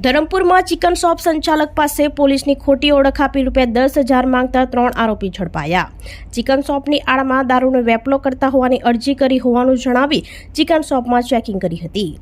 ધરમપુરમાં chicken shop સંચાલક પાસે પોલીસની ખોટી ઓળખ આપી રૂપિયા દસ હજાર માંગતા ત્રણ આરોપી ઝડપાયા. ચિકન શોપની આડમાં દારૂનો વેપલો કરતા હોવાની અરજી કરી હોવાનું જણાવી ચિકન શોપમાં ચેકિંગ કરી હતી.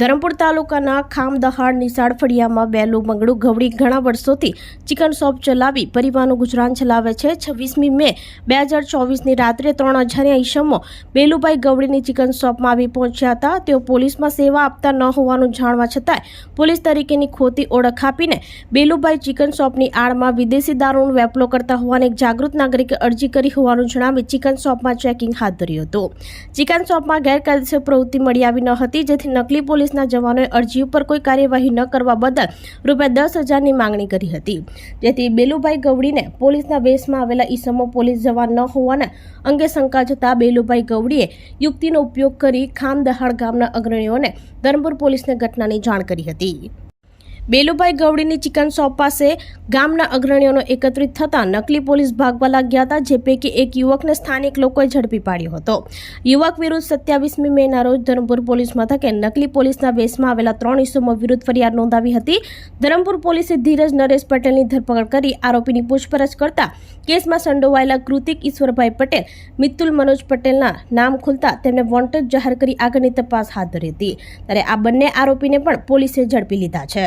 ધરમપુર તાલુકાના ખામદહાડ નિશાળ ફળિયામાં બેલું મંગળું ગવડી ઘણા વર્ષોથી ચિકન શોપ ચલાવી પરિવારનું ગુજરાન ચલાવે છે. છવ્વીસમી મે બે હજાર ચોવીસની રાત્રે ત્રણ અજાણ્યા ઈસમો બેલુભાઈ ગવડીની ચિકન શોપમાં આવી પહોંચ્યા હતા. તેઓ પોલીસમાં સેવા આપતા ન હોવાનું જાણવા છતાંય પોલીસ તરીકેની ખોટી ઓળખ આપીને બેલુભાઈ ચિકન શોપની આડમાં વિદેશી દારૂનો વેપલો કરતા હોવાની એક જાગૃત નાગરિકે અરજી કરી હોવાનું જણાવી ચિકન શોપમાં ચેકિંગ હાથ ધર્યું હતું. ચિકન શોપમાં ગેરકાયદેસર પ્રવૃત્તિ મળી આવી ન હતી, જેથી નકલી પોલીસના જવાનોએ અરજી ઉપર કોઈ કાર્યવાહી ન કરવા બદલ રૂપિયા દસ હજારની માંગણી કરી હતી. જેથી બેલુભાઈ ગવડીને પોલીસના વેશમાં આવેલા ઈસમો પોલીસ જવાન ન હોવાના અંગે શંકા જતા બેલુભાઈ ગવડીએ યુક્તિનો ઉપયોગ કરી ખામદહાડ ગામના અગ્રણીઓને ધરમપુર પોલીસને ઘટનાની જાણ કરી હતી. બેલુભાઈ ગવડીની ચિકન શોપ પાસે ગામના અગ્રણીઓનો એકત્રિત થતાં નકલી પોલીસ ભાગવા લાગ્યા હતા, જે પૈકી એક યુવકને સ્થાનિક લોકોએ ઝડપી પાડ્યો હતો. યુવક વિરુદ્ધ સત્યાવીસમી મેના રોજ ધરમપુર પોલીસ મથકે નકલી પોલીસના વેશમાં આવેલા ત્રણ ઇસમો વિરુદ્ધ ફરિયાદ નોંધાવી હતી. ધરમપુર પોલીસે ધીરજ નરેશ પટેલની ધરપકડ કરી આરોપીની પૂછપરછ કરતા કેસમાં સંડોવાયેલા કૃતિક ઈશ્વરભાઈ પટેલ, મિત્તુલ મનોજ પટેલના નામ ખુલતા તેમને વોન્ટેડ જાહેર કરી આગળની તપાસ હાથ ધરી હતી. ત્યારે આ બંને આરોપીને પણ પોલીસે ઝડપી લીધા છે.